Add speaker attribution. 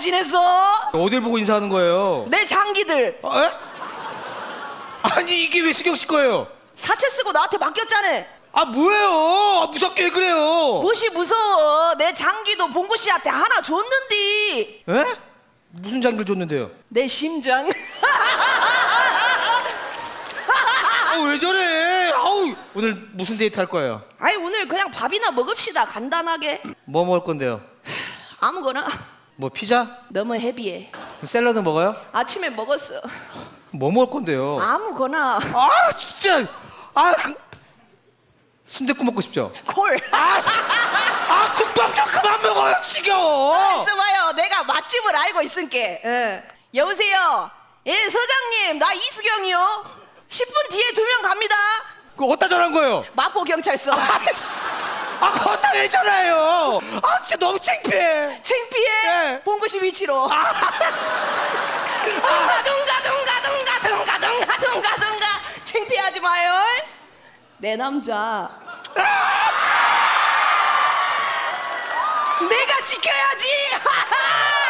Speaker 1: 잘 지냈어?
Speaker 2: 어딜 보고 인사하는 거예요?
Speaker 1: 내 장기들
Speaker 2: 어, 에? 아니 이게 왜 수경 씨 거예요?
Speaker 1: 사채 쓰고 나한테 맡겼잖아.
Speaker 2: 아 뭐예요? 아, 무섭게 왜 그래요?
Speaker 1: 무엇이 무서워? 내 장기도 봉구 씨한테 하나 줬는데
Speaker 2: 에? 무슨 장기를 줬는데요?
Speaker 1: 내 심장.
Speaker 2: 아 왜 저래? 아우 오늘 무슨 데이트 할 거예요?
Speaker 1: 아이 오늘 그냥 밥이나 먹읍시다 간단하게
Speaker 2: 뭐 먹을 건데요?
Speaker 1: 아무거나
Speaker 2: 뭐 피자?
Speaker 1: 너무 헤비해.
Speaker 2: 그럼 샐러드 먹어요?
Speaker 1: 아침에 먹었어.
Speaker 2: 뭐 먹을 건데요?
Speaker 1: 아무거나
Speaker 2: 아 진짜 아그 순대국 먹고 싶죠?
Speaker 1: 콜.
Speaker 2: 아, 아 국밥 좀 그만 먹어요 지겨워.
Speaker 1: 있어봐요. 내가 맛집을 알고 있으니까. 예. 여보세요. 예 서장님 나 이수경이요. 10분 뒤에 두 명 갑니다.
Speaker 2: 그 어디다 전화한 거예요?
Speaker 1: 마포 경찰서.
Speaker 2: 아이씨, 아 거기다 왜 전화해요? 아 진짜 너무 창피해.
Speaker 1: 창피해.
Speaker 2: 예.
Speaker 1: 봉구 씨 위치로. 둥가 둥가 둥가 둥가 둥가 둥가 둥가 둥가. 창피하지 마요. 내 남자. 내가 지켜야지.